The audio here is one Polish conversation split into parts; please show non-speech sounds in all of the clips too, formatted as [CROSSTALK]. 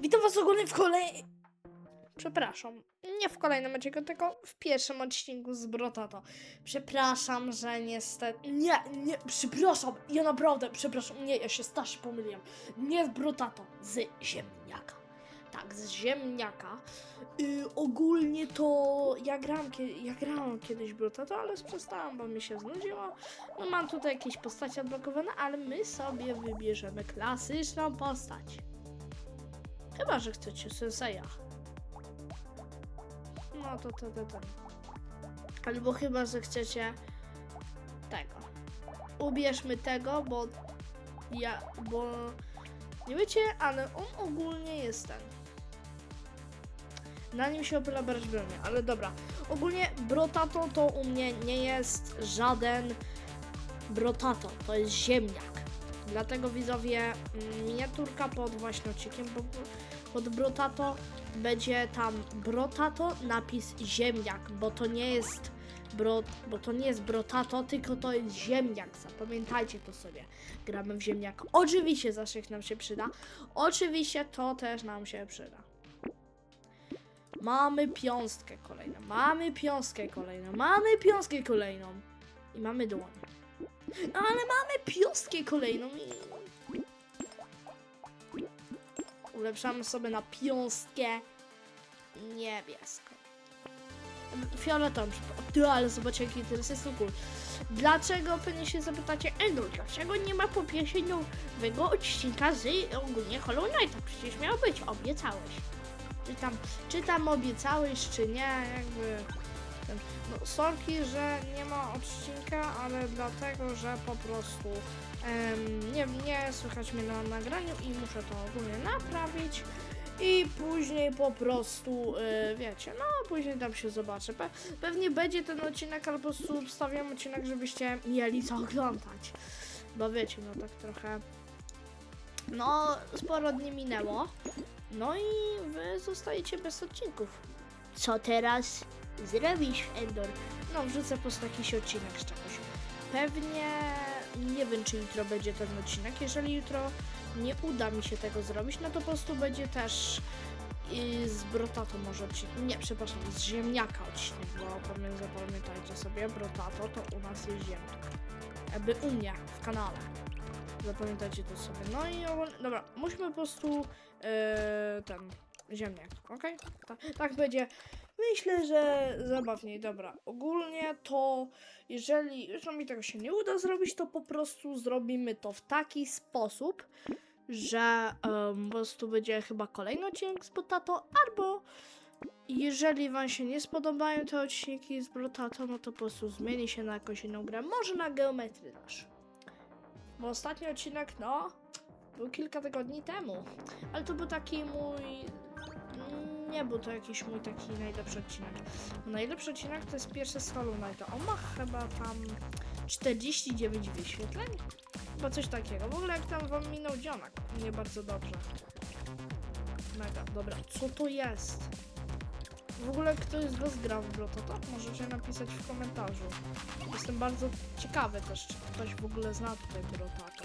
Witam was ogólnie w kolej... Przepraszam, nie w kolejnym odcinku, tylko w pierwszym odcinku z Brotato. Przepraszam, że niestety... Nie, nie, przepraszam, ja naprawdę, przepraszam, nie, ja się staż pomyliłem. Nie z Brotato, z ziemniaka. Tak, z ziemniaka. Y, ogólnie to ja kie- ja grałam kiedyś Brotato, ale przestałam, bo mi się znudziło. No mam tutaj jakieś postacie odblokowane, ale my sobie wybierzemy klasyczną postać. Chyba, że chcecie Senseja. No to to to to. Albo chyba, że chcecie tego. Ubierzmy tego, bo ja, bo nie wiecie, ale on ogólnie jest ten. Na nim się opyla brać bronię, ale dobra. Ogólnie Brotato to u mnie nie jest żaden Brotato, to jest ziemniak. Dlatego widzowie, mm, miniaturka pod właśnie odcinkiem bo- pod Brotato będzie tam Brotato napis ziemniak, bo to nie jest bro, bo to nie jest Brotato, tylko to jest ziemniak. Zapamiętajcie to sobie. Gramy w ziemniak. Oczywiście zaszych nam się przyda. Oczywiście to też nam się przyda. Mamy piąstkę kolejną, mamy piąstkę kolejną, mamy piąstkę kolejną i mamy dłoń. No ale mamy piąstkę kolejną i... Ulepszamy sobie na piąstkę niebieską. Fioletową. Ty, ale zobaczcie jaki teraz jest cool. Dlaczego pewnie się zapytacie, Endo, dlaczego nie ma po pierwsze nowego odcinka z ogólnie Hollow Knighta? Przecież miał być, obiecałeś. Czy tam, czy tam obiecałeś, czy nie, jakby... ten- No, sorki, że nie ma odcinka, ale dlatego, że po prostu em, nie, nie słychać mnie na nagraniu i muszę to ogólnie naprawić. I później po prostu, y, wiecie, no później tam się zobaczy. Pe pewnie będzie ten odcinek, albo po prostu wstawiam odcinek, żebyście mieli co oglądać. Bo wiecie, no tak trochę, no sporo dni minęło. No i wy zostajecie bez odcinków. Co teraz zrobisz, Endor? No, wrzucę po prostu jakiś odcinek z czegoś. Pewnie nie wiem, czy jutro będzie ten odcinek. Jeżeli jutro nie uda mi się tego zrobić, no to po prostu będzie też i z Brotato może odcinek. Nie, przepraszam, z ziemniaka odcinek, bo pamię- zapamiętajcie sobie, Brotato to u nas jest ziemniak. Jakby u mnie w kanale. Zapamiętajcie to sobie. No i dobra, musimy po prostu yy, ten ziemniak, okej? Ta, tak będzie. Myślę, że zabawniej, dobra. Ogólnie to, jeżeli już mi tego się nie uda zrobić, to po prostu zrobimy to w taki sposób, że em, po prostu będzie chyba kolejny odcinek z Potato, albo jeżeli wam się nie spodobają te odcinki z Brotato, no to po prostu zmieni się na jakąś inną grę, może na Geometry. Bo ostatni odcinek, no, był kilka tygodni temu, ale to był taki mój... Nie był to jakiś mój taki najlepszy odcinek. Najlepszy odcinek to jest pierwszy z Hollow Knighta. On ma chyba tam 49 wyświetleń? Chyba coś takiego. W ogóle jak tam wam minął dzionak. Nie bardzo dobrze. Mega, dobra. Co to jest? W ogóle ktoś z was grał w Brototo? Możecie napisać w komentarzu. Jestem bardzo ciekawy też, czy ktoś w ogóle zna tutaj Brotato.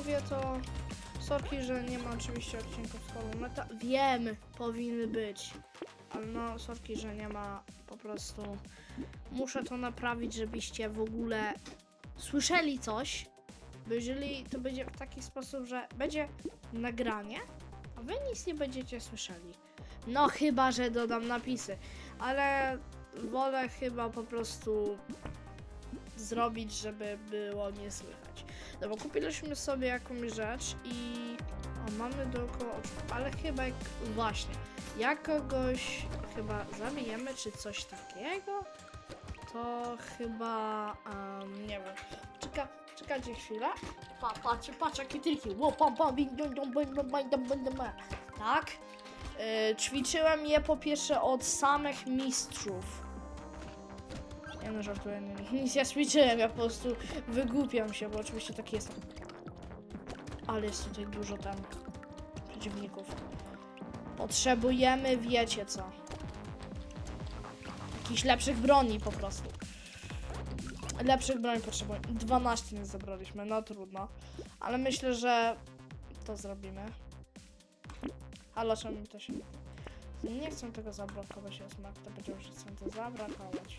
Mówię, to sorki, że nie ma oczywiście odcinków z Hollow Knighta. Wiem, powinny być. Ale no, sorki, że nie ma po prostu. Muszę to naprawić, żebyście w ogóle słyszeli coś. Bo jeżeli to będzie w taki sposób, że będzie nagranie, a wy nic nie będziecie słyszeli. No chyba, że dodam napisy. Ale wolę chyba po prostu zrobić, żeby było nie słychać. No bo kupiliśmy sobie jakąś rzecz i o, mamy dookoła oczu, ale chyba jak, właśnie, jak kogoś chyba zabijemy czy coś takiego, to chyba, em, nie wiem, Czeka, czekajcie chwilę, pa, patrz, patrz jakie triki, Ło, pam, pam, bing, dum, bum, dum, bum. tak, Y, ćwiczyłem je po pierwsze od samych mistrzów, nie no, żartuję, nie, nic [LAUGHS] ja ćwiczyłem, ja po prostu wygłupiam się, bo oczywiście taki jestem. Ale jest tutaj dużo tam przeciwników. Potrzebujemy, wiecie co. Jakichś lepszych broni po prostu. lepszych broń potrzebujemy. 12 nie zebraliśmy, no trudno. Ale myślę, że to zrobimy. Ale czemu to się... Nie chcę tego zablokować, jest Mark, to powiedział, że chcę to zablokować.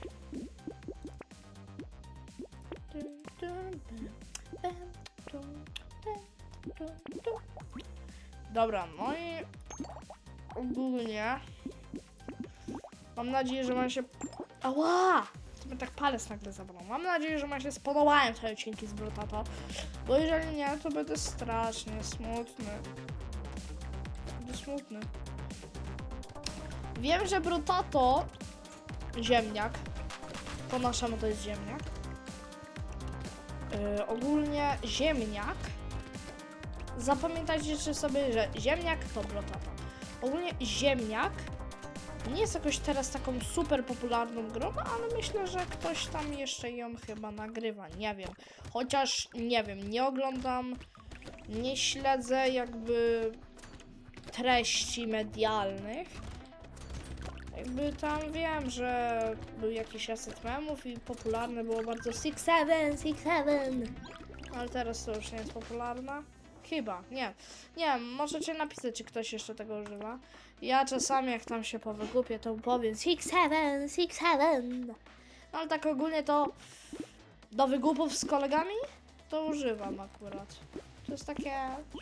Dobra, no i ogólnie mam nadzieję, że wam się... Ała! To mnie tak palec nagle zabrał. Mam nadzieję, że wam się spodobają te odcinki z Brutata, bo jeżeli nie, to będę strasznie smutny. Będę smutny. Wiem, że Brutato ziemniak. Po naszemu to jest ziemniak. Yy, ogólnie ziemniak. Zapamiętajcie sobie, że ziemniak to Brutato. Ogólnie ziemniak nie jest jakoś teraz taką super popularną grą, ale myślę, że ktoś tam jeszcze ją chyba nagrywa. Nie wiem. Chociaż nie wiem, nie oglądam, nie śledzę jakby treści medialnych. Jakby tam wiem, że był jakiś aset memów i popularne było bardzo Six Seven, Six Seven. Ale teraz to już nie jest popularna. Chyba, nie. Nie możecie napisać, czy ktoś jeszcze tego używa. Ja czasami, jak tam się powygupię, to powiem Six Seven, Six Seven. No ale tak ogólnie to do wygupów z kolegami to używam akurat. To jest takie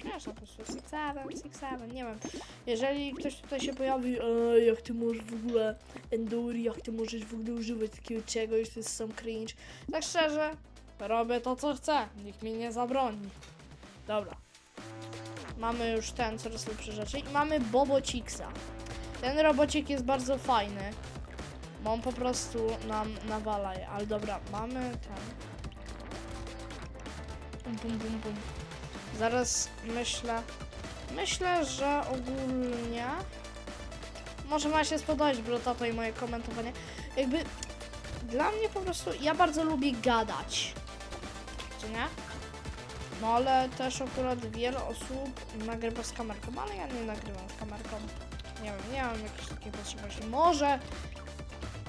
śmieszne po prostu. Six Seven, Six Seven, nie wiem. Jeżeli ktoś tutaj się pojawi, e, jak ty możesz w ogóle Enduri, jak ty możesz w ogóle używać takiego czegoś, to jest some cringe. Tak szczerze, robię to co chcę, nikt mi nie zabroni. Dobra. Mamy już ten coraz lepsze rzeczy i mamy Bobociksa. Ten robocik jest bardzo fajny. Bo on po prostu nam nawala je. Ale dobra, mamy ten. Pum, pum, pum. Zaraz myślę. Myślę, że ogólnie. Może ma się spodobać Brotato i moje komentowanie. Jakby dla mnie po prostu. Ja bardzo lubię gadać. Nie? No ale też akurat wiele osób nagrywa z kamerką, ale ja nie nagrywam z kamerką. Nie wiem, nie mam jakiejś takiej potrzebności. Może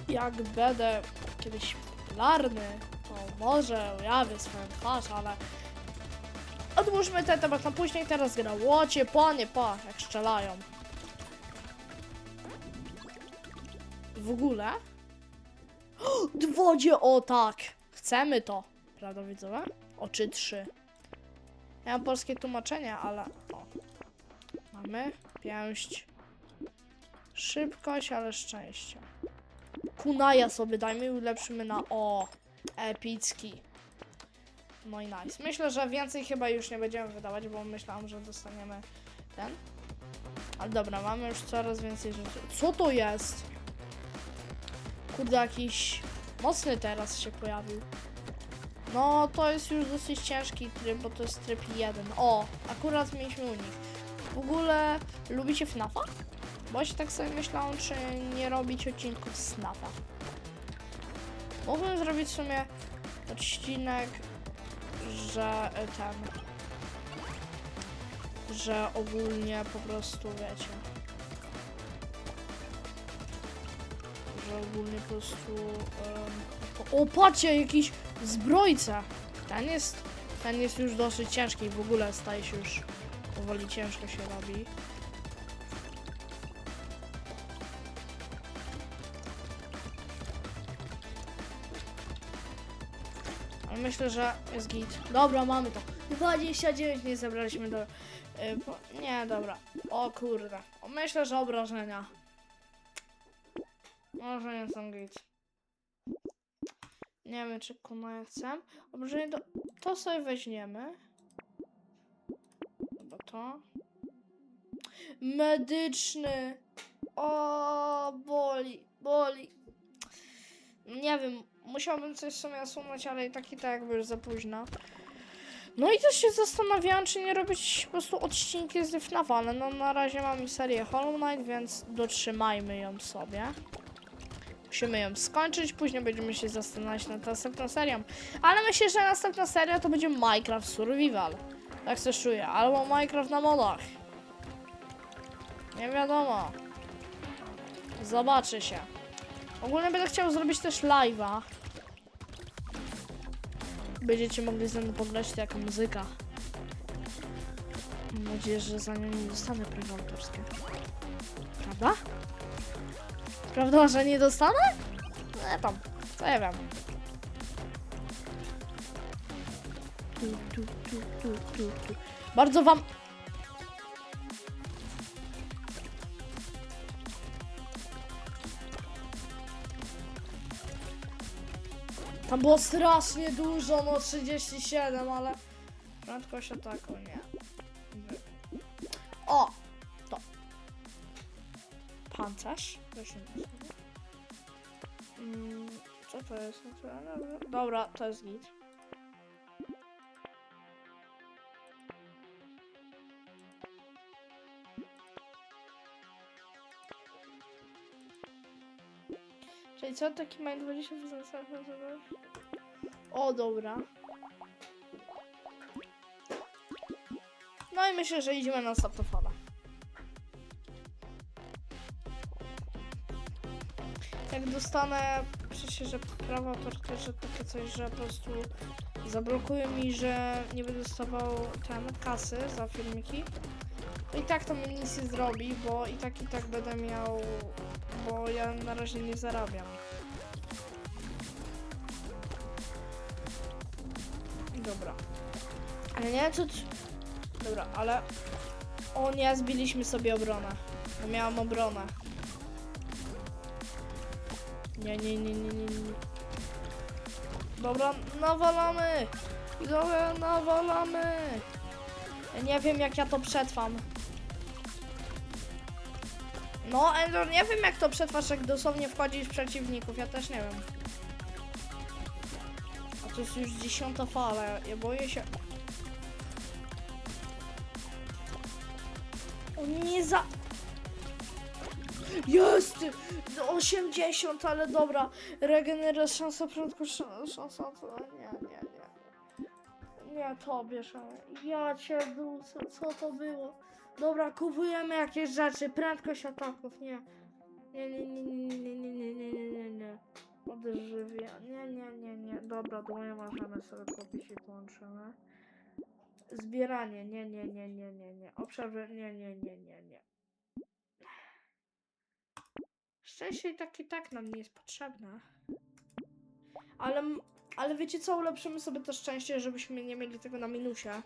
jak będę kiedyś popularny, to może ujawnię swoją twarz, ale odłóżmy ten temat na później. Teraz gra łocie, panie, pa, jak strzelają. W ogóle? [GASPS] Dwodzie, o tak! Chcemy to, prawda widzowie? Oczy trzy. Ja mam polskie tłumaczenie, ale o. Mamy pięść. Szybkość, ale szczęście. Kunaja sobie dajmy i ulepszymy na o. Epicki. No i nice. Myślę, że więcej chyba już nie będziemy wydawać, bo myślałam, że dostaniemy ten. Ale dobra, mamy już coraz więcej rzeczy. Co to jest? Kurde, jakiś mocny teraz się pojawił. No, to jest już dosyć ciężki tryb, bo to jest tryb 1. O, akurat mieliśmy u nich. W ogóle lubicie FNAFa? Bo się tak sobie myślałam, czy nie robić odcinków z FNAFa. Mógłbym zrobić w sumie odcinek, że e, ten... Że ogólnie po prostu, wiecie... Że ogólnie po prostu... em, o, patrzcie, jakiś zbrojca. Ten jest, ten jest już dosyć ciężki w ogóle staje się już powoli ciężko się robi. Myślę, że jest git. Dobra, mamy to. 29 nie zebraliśmy do... y, po- nie, dobra. O kurde. Myślę, że obrażenia. Może nie są git. Nie wiem, czy kunaję chcę. Obrażenie do... To sobie weźmiemy. Chyba to. Medyczny. O, boli, boli. Nie wiem, musiałbym coś w sumie usunąć, ale i tak i tak jakby już za późno. No i też się zastanawiałam, czy nie robić po prostu odcinki z FNAF, ale no na razie mamy serię Hollow Knight, więc dotrzymajmy ją sobie. Musimy ją skończyć, później będziemy się zastanawiać nad następną serią. Ale myślę, że następna seria to będzie Minecraft Survival. Tak coś czuję. Albo Minecraft na modach. Nie wiadomo. Zobaczy się. Ogólnie będę chciał zrobić też live'a. Będziecie mogli ze mną pograć to muzyka. Mam nadzieję, że za nią nie dostanę praw autorskie. Prawda? Prawda, że nie dostanę? Nie tam, co ja wiem. Tu, tu, tu, tu, tu, tu. Bardzo wam... Tam było strasznie dużo, no 37, ale prędkość ataku nie. O! To. Pancerz? Się. Mm, co to jest? Dobra, to jest git. Co, taki mają 20 O, dobra. No i myślę, że idziemy na saptofala. Jak dostanę przecież, że prawo autorskie, że takie coś, że po prostu zablokują mi, że nie będę dostawał ten kasy za filmiki. I tak to mi nic nie zrobi, bo i tak i tak będę miał, bo ja na razie nie zarabiam. Ale nie, co... Dobra, ale... O nie, zbiliśmy sobie obronę. Bo miałam obronę. Nie, nie, nie, nie, nie, nie. Dobra, nawalamy! Dobra, nawalamy! Ja nie wiem, jak ja to przetrwam. No, Endor, nie wiem, jak to przetrwasz, jak dosłownie wchodzisz w przeciwników. Ja też nie wiem. A to jest już dziesiąta fala. Ja boję się... nie za... Jest! 80, ale dobra. Regeneracja, szansa, prędkość, szansa, to nie, nie, nie. Nie, to bierzemy. Ja cię dusę, co to było? Dobra, kupujemy jakieś rzeczy, prędkość ataków, nie. Nie, nie, nie, nie, nie, nie, nie, nie, nie, nie, nie. Odżywia, nie, nie, nie, nie. Dobra, dłonie możemy sobie kupić i połączymy. Zbieranie, nie, nie, nie, nie, nie, nie. Obszar, nie, nie, nie, nie, nie. Szczęście i tak i tak nam nie jest potrzebne. Ale, ale wiecie co, ulepszymy sobie to szczęście, żebyśmy nie mieli tego na minusie.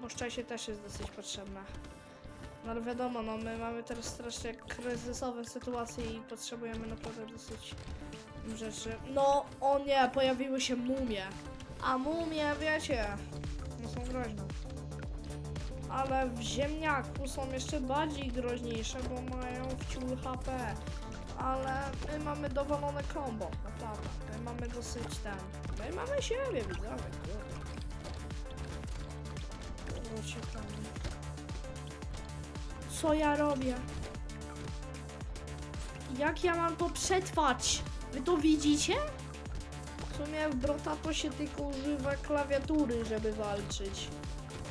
Bo szczęście też jest dosyć potrzebne. No ale wiadomo, no my mamy teraz strasznie kryzysowe sytuacje i potrzebujemy naprawdę dosyć rzeczy. No, o nie, pojawiły się mumie. A mumie, wiecie, no są groźne. Ale w ziemniaku są jeszcze bardziej groźniejsze, bo mają wciul HP. Ale my mamy dowolone combo, naprawdę. My mamy dosyć ten. My mamy siebie, widzowie. Co ja robię? Jak ja mam to przetrwać? Wy to widzicie? Sumie w Brotato się tylko używa klawiatury, żeby walczyć.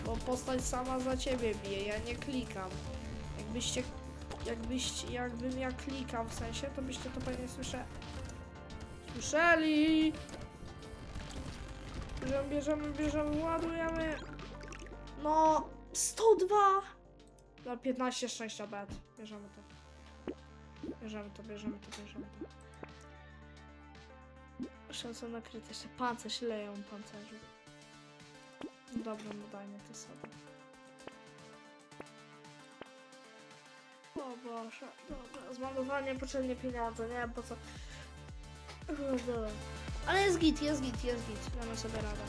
Bo postać sama za ciebie bije, ja nie klikam. Jakbyście, jakbyście, jakbym ja klikał w sensie, to byście to pewnie słysze... Słyszeli! Bierzemy, bierzemy, bierzemy, ładujemy. No, 102! No, 15 szczęścia bet. Bierzemy to. Bierzemy to, bierzemy to, bierzemy to. Szansa na krytyczne. Pancerz, ile pancerzy? Dobra, no to sobie. O Boże, dobra. Zmarnowanie potrzebnie pieniądze, nie po co. Dobra. Ale jest git, jest git, jest git. Damy sobie radę.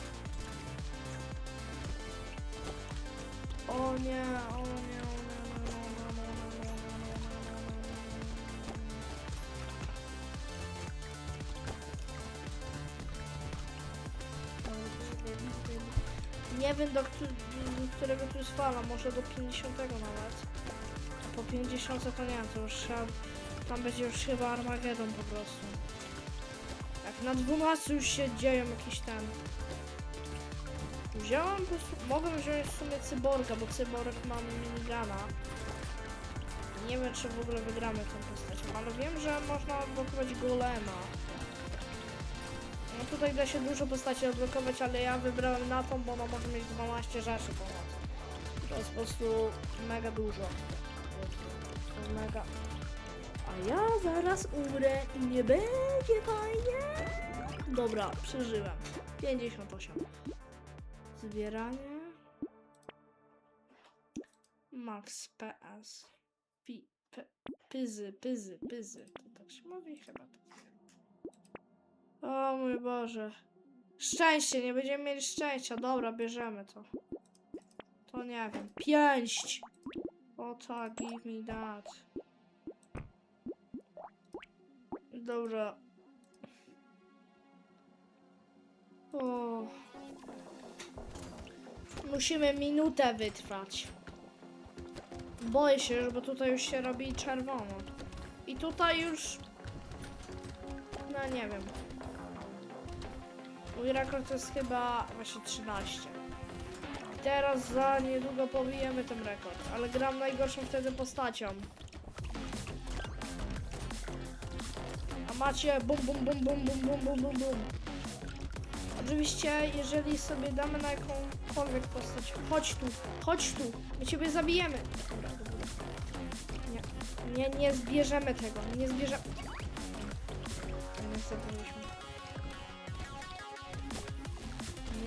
O nie, o nie, nie. Wiem do, do którego tu jest fala, może do 50 nawet. A po 50 to nie, to już trzeba, tam będzie już chyba Armagedon po prostu. Jak na 12 już się dzieją jakieś ten. Wziąłem po prostu, mogę wziąć w sumie cyborga, bo cyborg ma minigana. Nie wiem czy w ogóle wygramy tą postacią, ale wiem, że można blokować golema. Tutaj da się dużo postaci odblokować, ale ja wybrałem na tą, bo ona może mieć 12 rzeczy ponad. To jest po prostu mega dużo. To jest mega. A ja zaraz umrę i nie będzie fajnie. Dobra, przeżyłem. 58. Zbieranie. Max PS. Pi, p, pyzy, pyzy, pyzy. To tak się mówi chyba. O mój Boże. Szczęście, nie będziemy mieli szczęścia. Dobra, bierzemy to. To nie wiem. Pięść! O tak, give me that. Dobra. O. Musimy minutę wytrwać. Boję się, bo tutaj już się robi czerwono. I tutaj już... No nie wiem. Mój rekord to jest chyba właśnie 13. I teraz za niedługo pobijemy ten rekord, ale gram najgorszą wtedy postacią. A macie bum bum bum bum bum bum bum bum bum. Oczywiście, jeżeli sobie damy na jakąkolwiek postać, chodź tu, chodź tu, my ciebie zabijemy. Dobra, dobra. Nie, nie, nie zbierzemy tego, nie zbierzemy. Nie.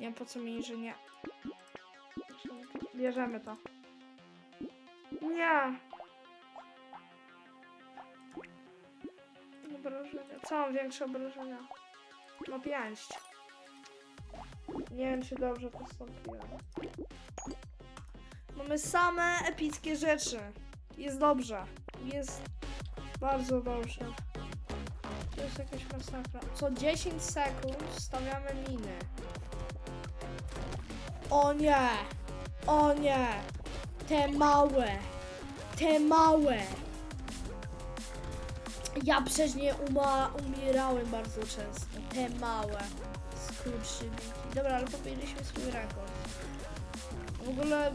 Nie wiem po co mi inżynier. Bierzemy to. Nie. Obrażenia. Co mam większe obrażenia? No pięść. Nie wiem czy dobrze postąpiłem. Mamy same epickie rzeczy. Jest dobrze. Jest bardzo dobrze. To jest jakaś masakra. Co 10 sekund stawiamy miny. O nie! O nie! Te małe! Te małe! Ja przez nie umierałem bardzo często. Te małe. Skurczybiki. Dobra, ale pobiliśmy swój rekord. W ogóle...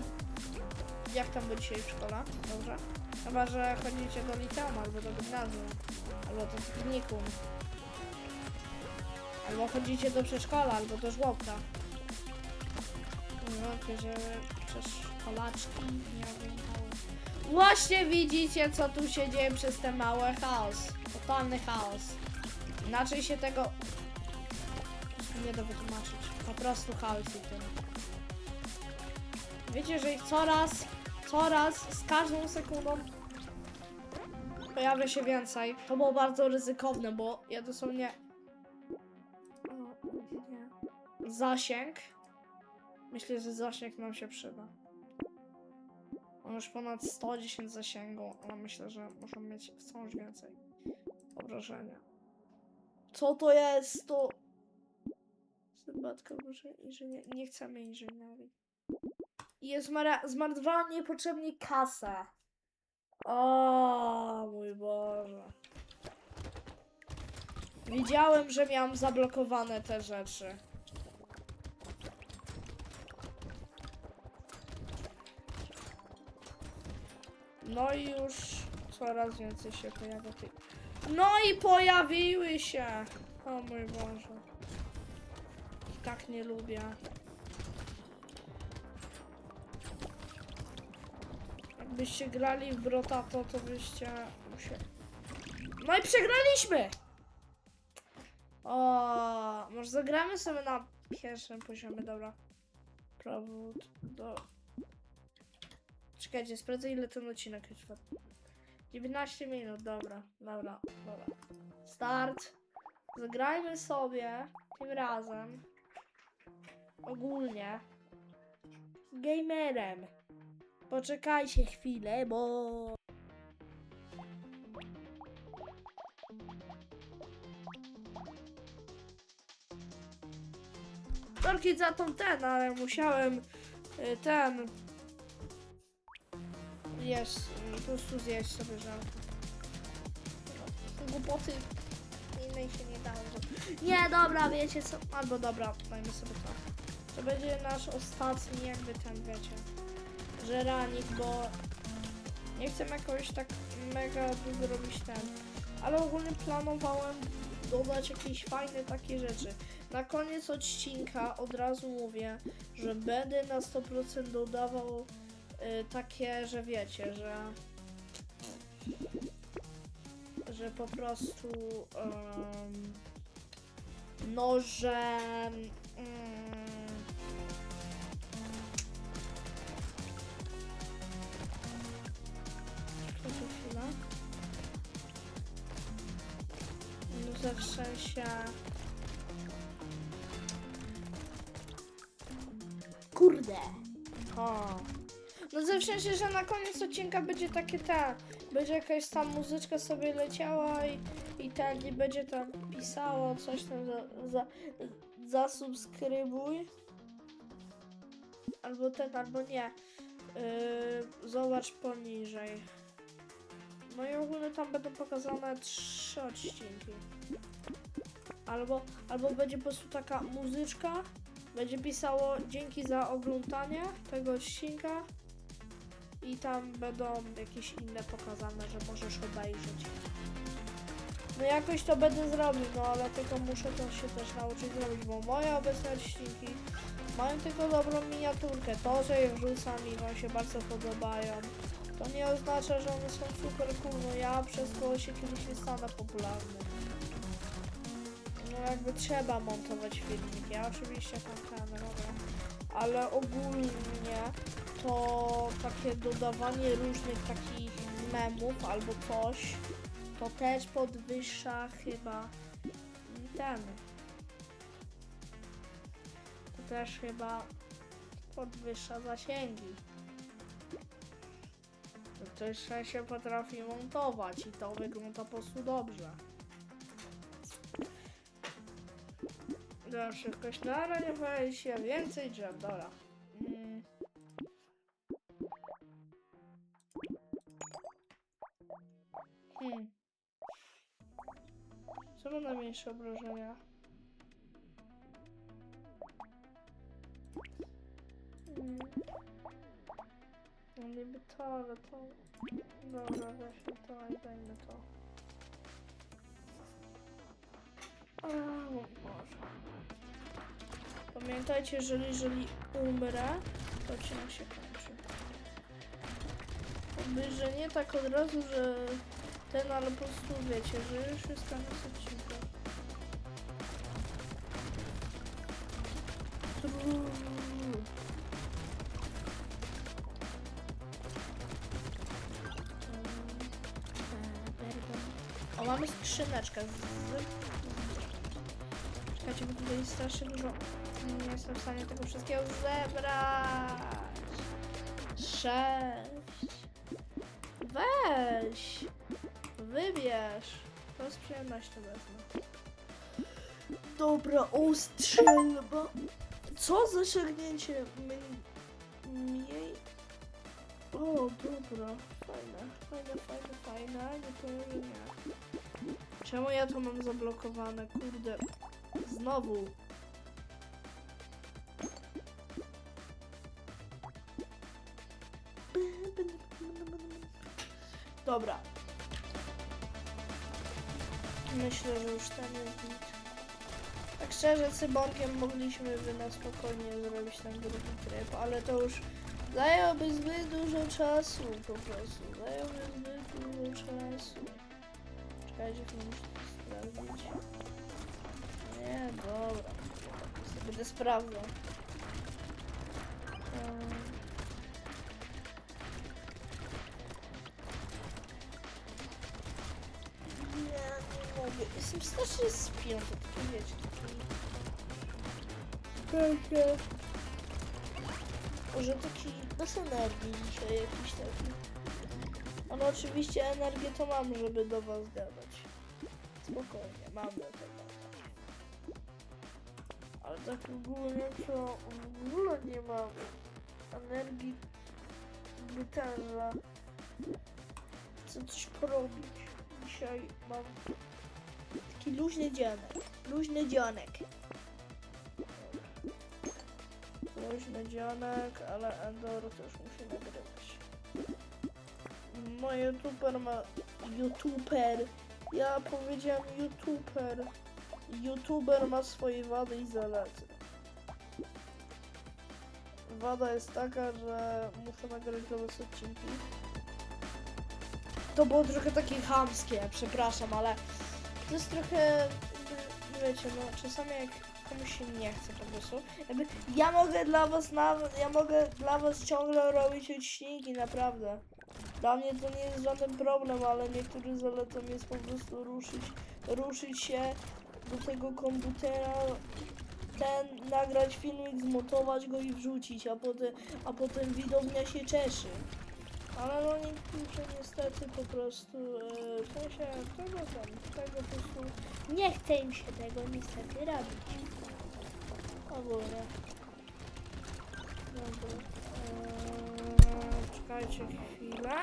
Jak tam było dzisiaj w szkole? Dobrze? Chyba, że chodzicie do liceum, albo do gimnazjum, albo do technikum. Albo chodzicie do przedszkola, albo do żłobka. Wątpię, że przez szkolaczki nie wiem. Właśnie widzicie, co tu się dzieje przez te małe chaos. Totalny chaos. Inaczej się tego nie da wytłumaczyć. Po prostu chaos i tyle. Wiecie, że ich coraz, coraz, z każdą sekundą pojawia się więcej. To było bardzo ryzykowne, bo ja dosłownie... O, nie. Zasięg. Myślę, że zasięg nam się przyda. Mam już ponad 110 zasięgu, ale myślę, że muszą mieć wciąż więcej obrażenia. Co to jest? To... Zębatka może inżynier... Nie chcemy inżynierii. Jest zmara... zmarnowała niepotrzebnie kasę. O mój Boże. Wiedziałem, że miałam zablokowane te rzeczy. No i już coraz więcej się pojawia tych. No i pojawiły się! O mój Boże. Tak nie lubię. Jakbyście grali w Brotato, to byście musieli... No i przegraliśmy! O, może zagramy sobie na pierwszym poziomie, dobra. Powód do... Czekajcie, sprawdzę ile ten odcinek już trwa. 19 minut, dobra, dobra, dobra. Start. Zagrajmy sobie tym razem. Ogólnie. Gamerem. Poczekajcie chwilę, bo... Sorki za tą ten, ale musiałem y, ten... Jest, po prostu zjeść sobie żarty. Głupoty innej się nie dało. Nie, dobra, wiecie co? Albo dobra, dajmy sobie to. To będzie nasz ostatni jakby ten, wiecie, żeranik, bo nie chcę jakoś tak mega długo robić ten. Ale ogólnie planowałem dodać jakieś fajne takie rzeczy. Na koniec odcinka od razu mówię, że będę na 100% dodawał y, takie, że wiecie, że że po prostu um, no, że chwilę. No ze w sensie... Kurde. O. No ze w sensie, że na koniec odcinka będzie takie ta, będzie jakaś tam muzyczka sobie leciała i, i tak, i będzie tam pisało coś tam za, za, zasubskrybuj. Albo ten, albo nie. Yy, zobacz poniżej. No i ogólnie tam będą pokazane trzy odcinki. Albo, albo będzie po prostu taka muzyczka. Będzie pisało dzięki za oglądanie tego odcinka. I tam będą jakieś inne pokazane, że możesz obejrzeć. No jakoś to będę zrobił, no ale tylko muszę to się też nauczyć zrobić, bo moje obecne odcinki mają tylko dobrą miniaturkę. To, że je wrzucam i wam się bardzo podobają, to nie oznacza, że one są super cool. No ja przez to się kiedyś nie stanę popularny. No jakby trzeba montować filmiki. Ja oczywiście tam ten robię. Ale ogólnie to takie dodawanie różnych takich memów albo coś, to też podwyższa chyba ten. To też chyba podwyższa zasięgi. To się potrafi montować i to wygląda po prostu dobrze. Dobra, szybkość na razie się więcej drzew, dobra. Najmniejsze obrażenia? Mm. No niby to, ale to... Dobra, weźmy to i dajmy to. O Boże. Pamiętajcie, że jeżeli umrę, to odcinek się kończy. Jakby, że nie tak od razu, że ten, ale po prostu wiecie, że już jest koniec odcinka. Mamy skrzyneczkę. Czekajcie, bo tutaj jest strasznie dużo. Nie jestem w stanie tego wszystkiego zebrać. Sześć. Weź. Wybierz. To z przyjemnością wezmę. Dobra, o strzelba. Co za sięgnięcie mniej... mniej... O, dobra. Fajne, fajne, fajne, fajne. Nie powiem nie. Czemu ja to mam zablokowane? Kurde. Znowu. Dobra. Myślę, że już ten jest git. Tak szczerze, cyborgiem mogliśmy by na spokojnie zrobić ten drugi tryb, ale to już zajęłoby zbyt dużo czasu po prostu. Zajęłoby zbyt dużo czasu. Czekajcie, to muszę to sprawdzić. Nie, dobra. Będę sprawdzał. Ehm. Nie, nie mogę. Jestem strasznie spiąty, taki wiecie, taki... Takie... Może taki bez energii dzisiaj jakiś taki. Ale oczywiście energię to mam, żeby do was gadać. Spokojnie, mam do tego. Ale tak ogólnie to w ogóle nie mam energii że chcę coś porobić. Dzisiaj mam taki luźny dzionek. Luźny dzionek. Luźny dzionek, ale Endor też musi nagrywać. Mój youtuber ma... youtuber. Ja powiedziałem youtuber. YouTuber ma swoje wady i zalety. Wada jest taka, że muszę nagrać was odcinki. To było trochę takie chamskie, przepraszam, ale to jest trochę, wiecie, no czasami jak komuś się nie chce po prostu, jakby ja mogę dla was nawet, ja mogę dla was ciągle robić odcinki, naprawdę. Dla mnie to nie jest żaden problem, ale niektórych zaletą jest po prostu ruszyć, ruszyć się do tego komputera, ten, nagrać filmik, zmontować go i wrzucić, a potem, a potem widownia się cieszy. Ale no niektórzy niestety po prostu, e, w sensie tego tam, tego po prostu nie chce im się tego niestety robić. Ogólnie. Dobra. Eee, czekajcie chwilę.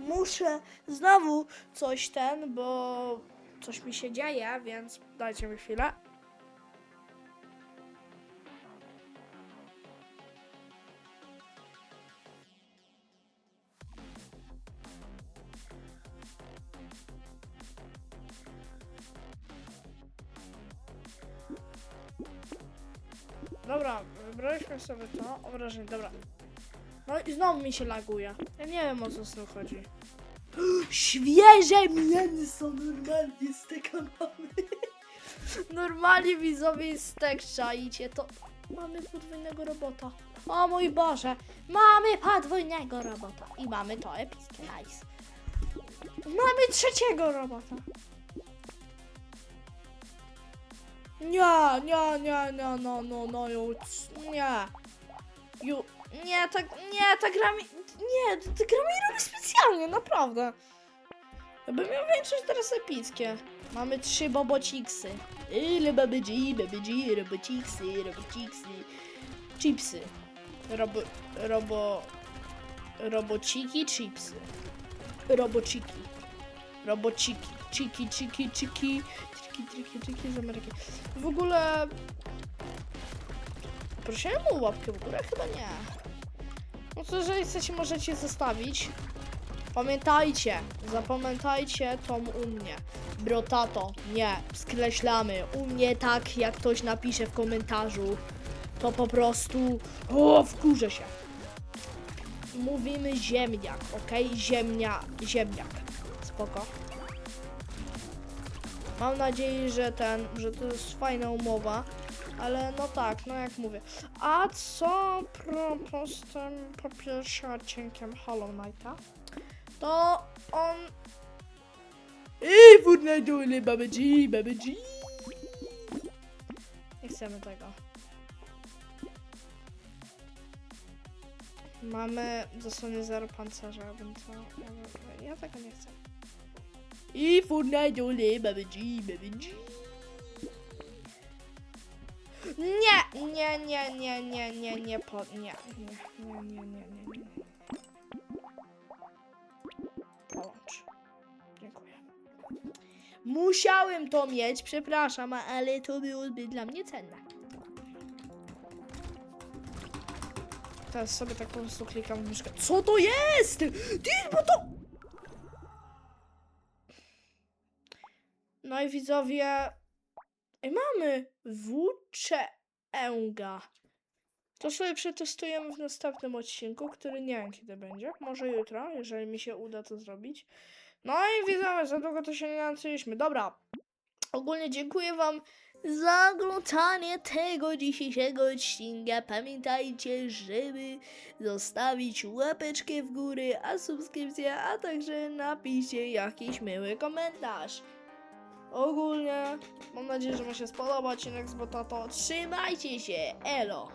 Muszę znowu coś ten, bo coś mi się dzieje, więc dajcie mi chwilę. Dobra, wybraliśmy sobie to. Obrażenie, dobra. No i znowu mi się laguje. Ja nie wiem o co z tym chodzi. [GASPS] Świeże mięso normalnie z tego mamy. Normalnie widzowie z tak czaicie to. Mamy podwójnego robota. O mój Boże, mamy podwójnego robota. I mamy to epickie, nice. Mamy trzeciego robota. Nie, nie, nie, nie, no, no, no, już, nie. Ju, nie, tak, nie, ta gra mi, nie, ta gra mi robi specjalnie, naprawdę. Ja bym miał większość teraz epickie. Mamy trzy bobociksy. Ile babydzi, babydzi, robociksy, robociksy, chipsy. Robo, robo, robociki, chipsy. Robociki. Robociki. Chiki, chiki, chiki. Triki, triki, triki z Ameryki. W ogóle... Prosiłem o łapkę w górę? Chyba nie. No to jeżeli chcecie, możecie zostawić. Pamiętajcie, zapamiętajcie tą u mnie. Brotato, nie, skreślamy. U mnie tak, jak ktoś napisze w komentarzu, to po prostu... O, wkurzę się. Mówimy ziemniak, ok? Ziemnia, ziemniak. Spoko. Mam nadzieję, że ten, że to jest fajna umowa, ale no tak, no jak mówię. A co propos tym po pierwszym odcinkiem Hollow Knighta? To on... Ej, Fortnite dole, Baba G, Baba G. Nie chcemy tego. Mamy zasłony zero pancerza, więc. Ja, tego nie chcę. I Fortnite dole, Baba G, Baba G. Nie, nie, nie, nie, nie, nie, nie, po, nie, nie, nie, nie, nie, nie, nie. Połącz. Dziękuję. Musiałem to mieć, przepraszam, ale to było dla mnie cenne. Teraz sobie tak po prostu klikam w myszkę. Co to jest? Ty, bo to... No i widzowie... Mamy włóczęga. To sobie przetestujemy w następnym odcinku, który nie wiem kiedy będzie. Może jutro, jeżeli mi się uda to zrobić. No i widzowie, za długo to się nie nauczyliśmy. Dobra. Ogólnie dziękuję wam za oglądanie tego dzisiejszego odcinka. Pamiętajcie, żeby zostawić łapeczkę w górę, a subskrypcję, a także napiszcie jakiś miły komentarz. Ogólnie mam nadzieję, że wam się spodoba odcinek z Botato. Trzymajcie się, elo!